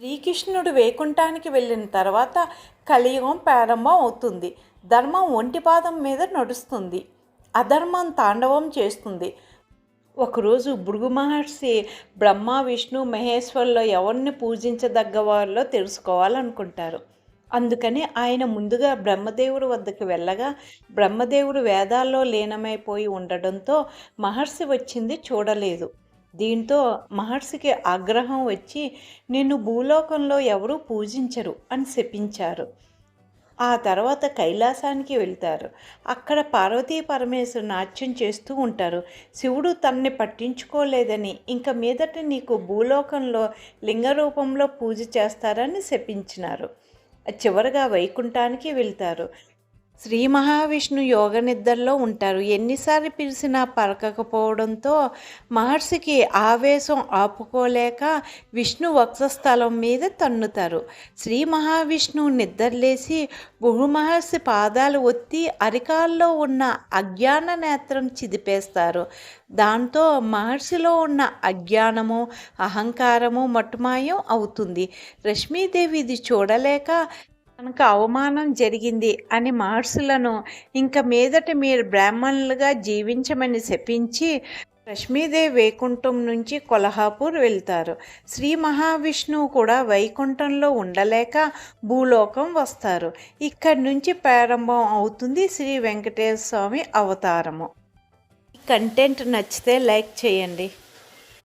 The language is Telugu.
శ్రీకృష్ణుడు వైకుంఠానికి వెళ్ళిన తర్వాత కలియుగం ప్రారంభం అవుతుంది. ధర్మం ఒంటి పాదం మీద నడుస్తుంది. అధర్మం తాండవం చేస్తుంది. ఒకరోజు భృగు మహర్షి బ్రహ్మ విష్ణు మహేశ్వర్లో ఎవరిని పూజించదగ్గ వారిలో తెలుసుకోవాలనుకుంటారు. అందుకని ఆయన ముందుగా బ్రహ్మదేవుడి వద్దకు వెళ్ళగా బ్రహ్మదేవుడు వేదాల్లో లీనమైపోయి ఉండడంతో మహర్షి వచ్చింది చూడలేదు. దీంతో మహర్షికి ఆగ్రహం వచ్చి నిన్ను భూలోకంలో ఎవరూ పూజించరు అని శపించారు. ఆ తర్వాత కైలాసానికి వెళ్తారు. అక్కడ పార్వతీ పరమేశ్వరు నాట్యం చేస్తూ ఉంటారు. శివుడు తనని పట్టించుకోలేదని ఇంక మీదట నీకు భూలోకంలో లింగ రూపంలో పూజ చేస్తారని శపించినారు. చివరగా వైకుంఠానికి వెళ్తారు. శ్రీ మహావిష్ణు యోగ నిద్రలో ఉంటారు. ఎన్నిసార్లు పిలిచినా పలకకపోవడంతో మహర్షికి ఆవేశం ఆపుకోలేక విష్ణు వక్షస్థలం మీద తన్నుతారు. శ్రీ మహావిష్ణువు నిద్రలేసి భృగు మహర్షి పాదాలు ఒత్తి అరికాల్లో ఉన్న అజ్ఞాన నేత్రం చిదిపేస్తారు. దాంతో మహర్షిలో ఉన్న అజ్ఞానము అహంకారము మట్టుమాయం అవుతుంది. రశ్మీదేవి ఇది చూడలేక తనకు అవమానం జరిగింది అని మహర్షులను ఇంక మీదట మీరు బ్రాహ్మణులుగా జీవించమని శపించి లక్ష్మీదేవి వైకుంఠం నుంచి కొల్హాపూర్ వెళ్తారు. శ్రీ మహావిష్ణువు కూడా వైకుంఠంలో ఉండలేక భూలోకం వస్తారు. ఇక్కడి నుంచి ప్రారంభం అవుతుంది శ్రీ వెంకటేశ్వర స్వామి అవతారము. కంటెంట్ నచ్చితే లైక్ చేయండి.